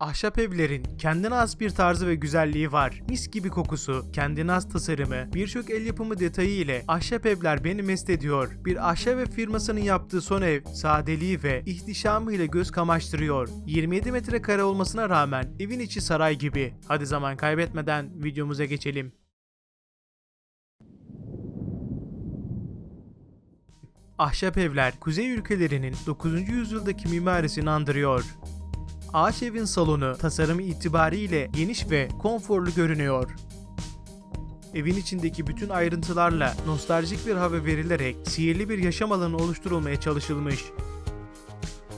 Ahşap evlerin kendine has bir tarzı ve güzelliği var. Mis gibi kokusu, kendine has tasarımı, birçok el yapımı detayı ile ahşap evler beni mest ediyor. Bir ahşap ev firmasının yaptığı son ev, sadeliği ve ihtişamıyla göz kamaştırıyor. 27 metrekare olmasına rağmen evin içi saray gibi. Hadi zaman kaybetmeden videomuza geçelim. Ahşap evler kuzey ülkelerinin 9. yüzyıldaki mimarisini andırıyor. Ağaç evin salonu tasarımı itibariyle geniş ve konforlu görünüyor. Evin içindeki bütün ayrıntılarla nostaljik bir hava verilerek sihirli bir yaşam alanı oluşturulmaya çalışılmış.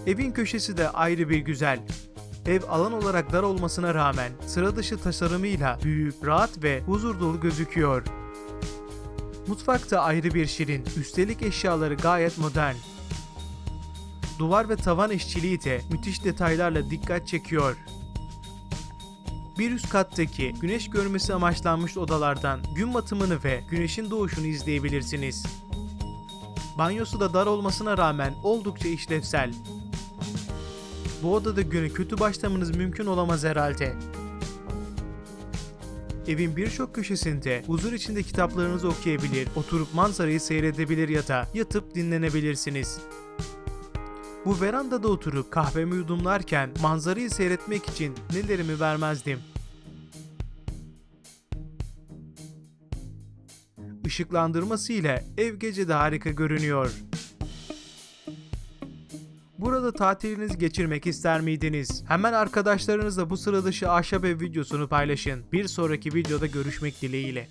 Evin köşesi de ayrı bir güzel. Ev alan olarak dar olmasına rağmen sıra dışı tasarımıyla büyük, rahat ve huzur dolu gözüküyor. Mutfakta ayrı bir şirin, üstelik eşyaları gayet modern. Duvar ve tavan işçiliği de müthiş detaylarla dikkat çekiyor. Bir üst kattaki güneş görmesi amaçlanmış odalardan gün batımını ve güneşin doğuşunu izleyebilirsiniz. Banyosu da dar olmasına rağmen oldukça işlevsel. Bu odada güne kötü başlamanız mümkün olamaz herhalde. Evin birçok köşesinde huzur içinde kitaplarınızı okuyabilir, oturup manzarayı seyredebilir ya da yatıp dinlenebilirsiniz. Bu verandada oturup kahvemi yudumlarken manzarayı seyretmek için nelerimi vermezdim. Işıklandırması ile ev gecede harika görünüyor. Burada tatilinizi geçirmek ister miydiniz? Hemen arkadaşlarınızla bu sıra dışı ahşap ev videosunu paylaşın. Bir sonraki videoda görüşmek dileğiyle.